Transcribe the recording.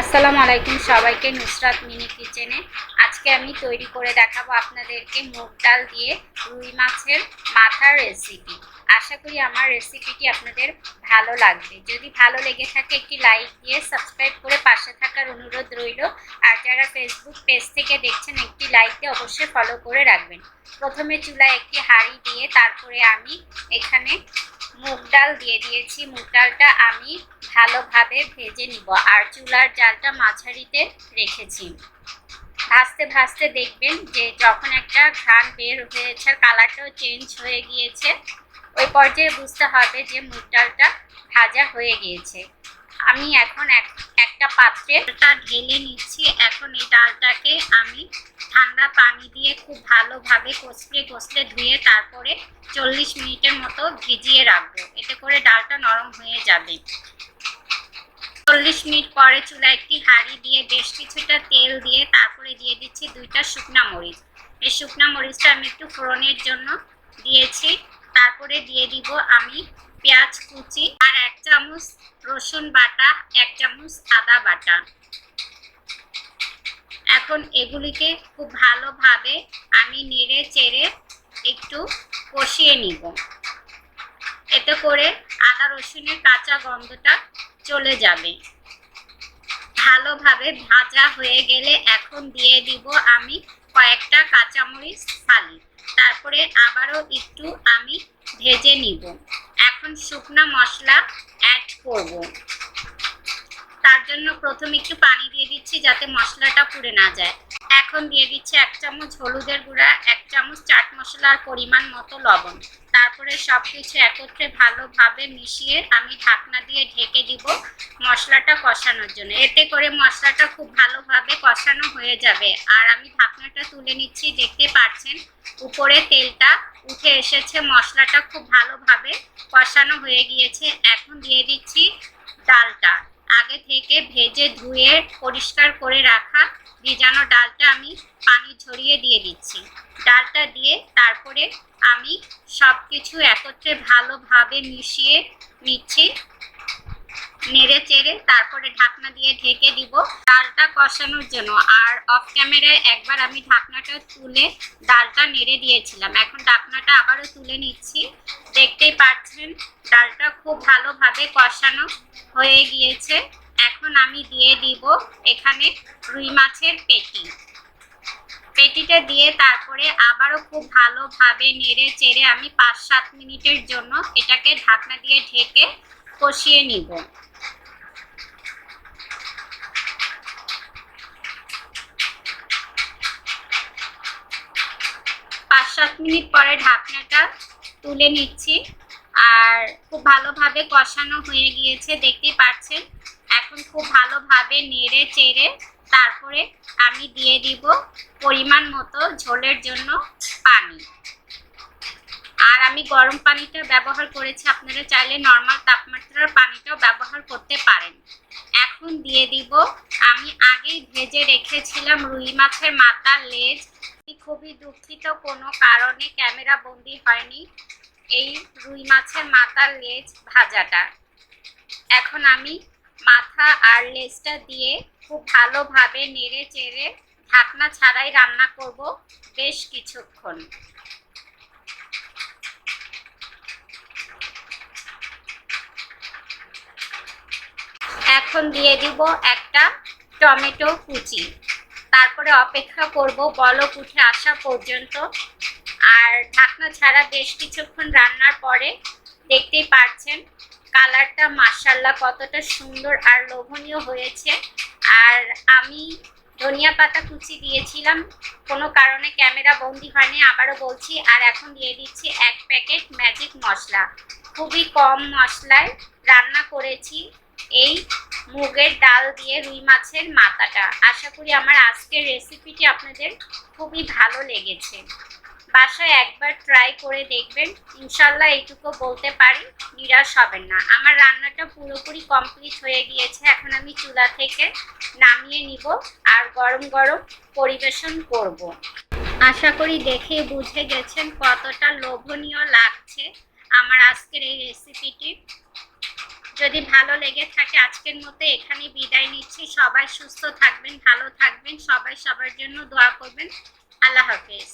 আসসালামু আলাইকুম সবাইকে নুসরাত মিনি কিচেনে। আজকে আমি তৈরি করে দেখাবো আপনাদেরকে মুগ ডাল দিয়ে রুই মাছের মাথার রেসিপি আশা করি আমার রেসিপিটি আপনাদের ভালো লাগবে। যদি ভালো লেগে থাকে, একটি লাইক দিয়ে সাবস্ক্রাইব করে পাশে থাকার অনুরোধ রইল। আর যারা ফেসবুক পেজ থেকে দেখছেন, একটি লাইক দিয়ে অবশ্যই ফলো করে রাখবেন। প্রথমে চুলায় একটি হাঁড়ি দিয়ে তারপরে আমি এখানে মুগ ডাল দিয়ে দিয়েছি। মুগ ডালটা আমি ভালোভাবে ভেজে নিব আর চুলার জালটা মাঝারিতে রেখেছি। ভাজতে ভাজতে দেখবেন যে যখন একটা ঘ্রাণ বের হয়েছে, কালারটাও চেঞ্জ হয়ে গিয়েছে। ওই পর্যায়ে বুঝতে হবে যে মুগ ডালটা ভাজা হয়ে গিয়েছে। আমি এখন এক, একটা পাত্রে ডালটা ঢেলে নিচ্ছি। এখন এই ডালটাকে আমি ঠান্ডা পানি দিয়ে খুব ভালোভাবে কষলে কষলে ধুয়ে তারপরে চল্লিশ মিনিটের মতো ভিজিয়ে রাখব। এতে করে ডালটা নরম হয়ে যাবে। চল্লিশ মিনিট পরে চুলা একটি হাঁড়ি দিয়ে বেশ কিছুটা তেল দিয়ে তারপরে দিয়ে দিচ্ছি দুইটা শুকনা মরিচ। এই শুকনা মরিচটা আমি একটু ফোড়নের জন্য দিয়েছি। তারপরে দিয়ে দিব আমি পেঁয়াজ কুচি আর এক চামচ রসুন বাটা, এক চামচ আদা বাটা। এখন এগুলিকে খুব ভালোভাবে আমি নেড়ে চেড়ে একটু কষিয়ে নিব। এতে করে আদা রসুনের কাঁচা গন্ধটা চলে যাবে। ভালোভাবে ভাজা হয়ে গেলে এখন দিয়ে দিব আমি কয়েকটা কাঁচামরিচ ফালি। তারপরে আবারও একটু আমি ভেজে নিব। এখন শুকনা মশলা অ্যাড করব। তার জন্য প্রথমে একটু পানি দিয়ে দিচ্ছি যাতে মশলাটা পুড়ে না যায়। এখন দিয়ে দিচ্ছি এক চামচ হলুদের গুঁড়া, এক চামচ চাট মশলার পরিমাণ মতো লবণ। তারপরে সব কিছু একত্রে ভালোভাবে মিশিয়ে আমি ঢাকনা দিয়ে ঢেকে দিব মশলাটা কষানোর জন্য। এতে করে মশলাটা খুব ভালোভাবে কষানো হয়ে যাবে। আর আমি ঢাকনাটা তুলে নিচ্ছি, দেখতে পাচ্ছেন? উপরে তেলটা উঠে এসেছে, মশলাটা খুব ভালোভাবে কষানো হয়ে গিয়েছে। এখন দিয়ে দিচ্ছি ডালটা। আগে থেকে ভেজে ধুয়ে পরিষ্কার করে রাখা ভিজানো ডালটা আমি পানি ঝরিয়ে দিয়ে দিচ্ছি। ডালটা দিয়ে তারপরে আমি সব কিছু একত্রে ভালোভাবে মিশিয়ে নিচ্ছি। নেড়ে চেড়ে তারপরে ঢাকনা দিয়ে ঢেকে দিব। ডালটা কষানোর জন্য। আর অফ ক্যামেরায় একবার আমি ঢাকনাটা তুলে ডালটা নেড়ে দিয়েছিলাম। এখন ঢাকনাটা আবারও তুলে নিচ্ছি। দেখতেই পাচ্ছেন, ডালটা খুব ভালোভাবে কষানো হয়ে গিয়েছে। এখন আমি দিয়ে দিব এখানে রুই মাছের পেটি। পেটিটা দিয়ে তারপরে আবারও খুব ভালোভাবে নেড়ে চেড়ে আমি পাঁচ সাত মিনিটের জন্য এটাকে ঢাকনা দিয়ে ঢেকে কষিয়ে নিব। সাত মিনিট পরে ঢাকনাটা তুলে নিচ্ছি। আর খুব ভালোভাবে কষানো হয়ে গিয়েছে, দেখতেই পাচ্ছেন। এখন খুব ভালোভাবে নেড়ে চেড়ে তারপরে আমি দিয়ে দিব পরিমাণ মতো ঝোলের জন্য পানি। আর আমি গরম পানিটা ব্যবহার করেছি, আপনারা চাইলে নর্মাল তাপমাত্রার পানিটাও ব্যবহার করতে পারেন। এখন দিয়ে দিব, আমি আগেই ভেজে রেখেছিলাম রুই মাছের মাথার লেজ খুবই দুঃখিত, কোনো কারণে ক্যামেরা বন্দি হয়নি। এই রুই মাছের মাথার লেজ ভাজাটা। এখন আমি মাথা আর লেজটা দিয়ে খুব ভালোভাবে নেড়ে চেড়ে ঢাকনা ছাড়াই রান্না করব বেশ কিছুক্ষণ। এখন দিয়ে দিব একটা টমেটো কুচি। তারপরে অপেক্ষা করব বলক উঠে আসা পর্যন্ত। আর ঢাকনা ছাড়া বেশ কিছুক্ষণ রান্নার পরে দেখতেই পাচ্ছেন কালারটা মাসাল্লাহ কতটা সুন্দর আর লোভনীয় হয়েছে। আর আমি ধনিয়া পাতা কুচি দিয়েছিলাম, কোনো কারণে ক্যামেরা বন্দি হয়নি, আবারও বলছি, আর এখন দিয়ে দিচ্ছি এক প্যাকেট ম্যাজিক মশলা। খুবই কম মশলায় রান্না করেছি এই মুগের ডাল দিয়ে রুই মাছের মাথাটা। আশা করি আমার আজকের রেসিপিটি আপনাদের খুবই ভালো লেগেছে। বাসায় একবার ট্রাই করে দেখবেন। ইনশাল্লাহ এইটুকু বলতে পারি, নিরাশ হবেন না। আমার রান্নাটা পুরোপুরি কমপ্লিট হয়ে গিয়েছে। এখন আমি চুলা থেকে নামিয়ে নিব আর গরম গরম পরিবেশন করব। আশা করি দেখে বুঝে গেছেন কতটা লোভনীয় লাগছে আমার আজকের এই রেসিপিটি যদি ভালো লেগে থাকে, আজকের মতো এখানে বিদায় নিচ্ছি। সবাই সুস্থ থাকবেন, ভালো থাকবেন। সবাই সবার জন্য দোয়া করবেন। আল্লাহ হাফেজ।